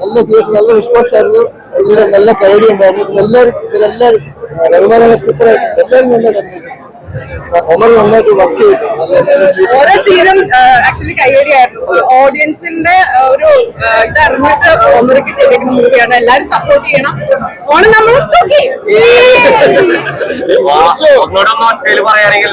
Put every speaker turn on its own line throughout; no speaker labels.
നല്ല തിയേറ്റർ നല്ല റെസ്പോൺസ് ആയിരുന്നു. നല്ല നല്ല കവടി ഉണ്ടായിരുന്നു. എല്ലാവരും ഇതിലെല്ലാവരും റഹ്മാനെ സൂപ്പറായിട്ട് എല്ലാവരും നന്നായിട്ട് അഭിനയിച്ചു. ഒമർ നന്നായിട്ട് വർക്ക് ചെയ്തു.
ഓരോ സീനും ആക്ച്വലി കൈയടിയായിരുന്നു ഓഡിയൻസിന്റെ ഒരു ഇത് അറിഞ്ഞിട്ട് ഒമർക്ക് ചെയ്തേക്കുന്ന മൂവിയാണ് എല്ലാരും സപ്പോർട്ട് ചെയ്യണം. ഓണം നമ്മൾ
പറയാനെങ്കിൽ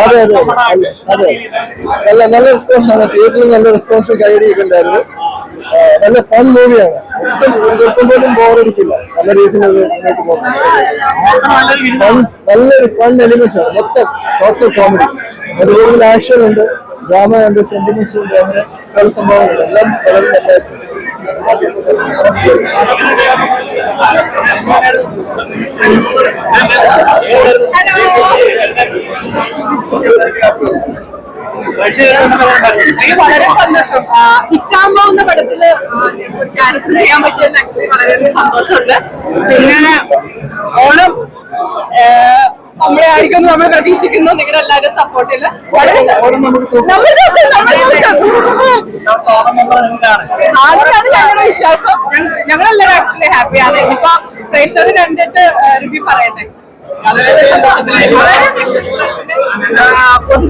അതെ അതെ അതെ അതെ നല്ല നല്ല റെസ്പോൺസ് ആണ് തിയേറ്ററിൽ നല്ല റെസ്പോൺസ് കൈയടിയിട്ടുണ്ടായിരുന്നു നല്ല ഫൺ മൂവിയാണ് ഒട്ടും ഒരു സ്വല്പം പോലും ബോറടിക്കില്ല നല്ല രീതിയിൽ മുന്നോട്ട് പോകുന്നു ഫൺ നല്ലൊരു ഫൺ എലിമെന്റ്സ് ആണ് മൊത്തം ടോട്ടൽ കോമഡി അത് കൂടുതൽ ആക്ഷൻ ഉണ്ട് ഡ്രാമ ഉണ്ട് സെന്റിമെന്റ്സ് ഉണ്ട് അങ്ങനെ പല സംഭവങ്ങളുണ്ട് എല്ലാം വളരെ നല്ലതായിട്ടുണ്ട്
വളരെ സന്തോഷം ഹിറ്റാൻ പോകുന്ന പടത്തിൽ ക്യാരക്ടർ ചെയ്യാൻ പറ്റിയതിൽ ആക്ച്വലി വളരെ സന്തോഷമുണ്ട് പിന്നെ ഓണം നമ്മളെ ആയിരിക്കും നമ്മൾ പ്രതീക്ഷിക്കുന്നു നിങ്ങളുടെ എല്ലാവരും സപ്പോർട്ടിൽ വളരെ. ആൾക്കാര് ഞങ്ങളുടെ വിശ്വാസം ഞങ്ങ- ഞങ്ങളെല്ലാവരും ആക്ച്വലി ഹാപ്പിയാണ് ഇനിയിപ്പോ പ്രേക്ഷകർ കണ്ടിട്ട് റിവ്യൂ പറയട്ടെ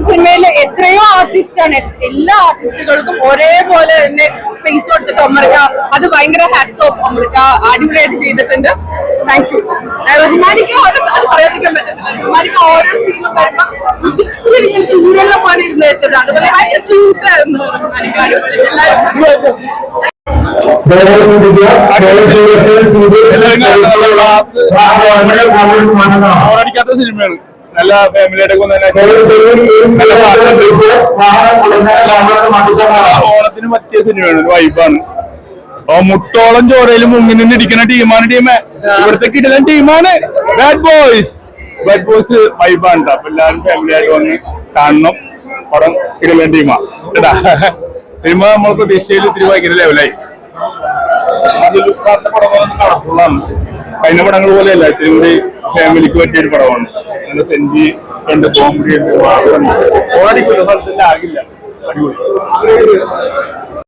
സിനിമയിൽ എത്രയോ ആർട്ടിസ്റ്റ് ആണ്. എല്ലാ ആർട്ടിസ്റ്റുകൾക്കും ഒരേപോലെ തന്നെ സ്പേസ് കൊടുത്തിട്ട് അമൃത. അത് ഭയങ്കര ഹാറ്റ്സ് ഓഫ് അമൃത. അടിപൊളിയായിട്ട് ചെയ്തിട്ടുണ്ട്. താങ്ക് യു റഹ്മാനിക്ക് ഓരോ അത് പറയാതിരിക്കാൻ പറ്റത്തില്ല. റഹ്മാനിക്ക് ഓരോ സീനും വരുമ്പോ ഇച്ചിരി സൂര്യനെ പോലെ ഇരുന്ന് വെച്ചത്. അതുപോലെ എല്ലാവരും
സിനിമയാണ്. നല്ല ഓണത്തിന് പറ്റിയ സിനിമയാണ്. ഒരു വൈബാണ് അപ്പൊ മുട്ടോളം ചോരയിൽ മുങ്ങി നിന്ന് ഇടിക്കുന്ന ടീമാണ് ടീമേ. ഇവിടുത്തെ കിടലൻ ടീമാണ്. ബാഡ് ബോയ്സ് ബാഡ് ബോയ്സ് വൈബാണ്. അപ്പൊ എല്ലാവരും ഫാമിലി ആയിട്ട് വന്ന് കാണണം. പടം കിടലൻ ടീമാ കേട്ടാ? സിനിമ നമ്മൾ പ്രതീക്ഷയിൽ ഇത്തിരി ഭയങ്കര ലെവലായി കളർഫുള്ളാണ് കഴിഞ്ഞ പടങ്ങൾ പോലെയല്ല ഇത്തിരി കൂടി ഫാമിലിക്ക് പറ്റിയ ഒരു പടമാണ്. അങ്ങനെ സെഞ്ചി ഉണ്ട് കോമഡി ഉണ്ട് ഓടിക്കില്ല സ്ഥലത്തിന്റെ ആകില്ല അടിപൊളി.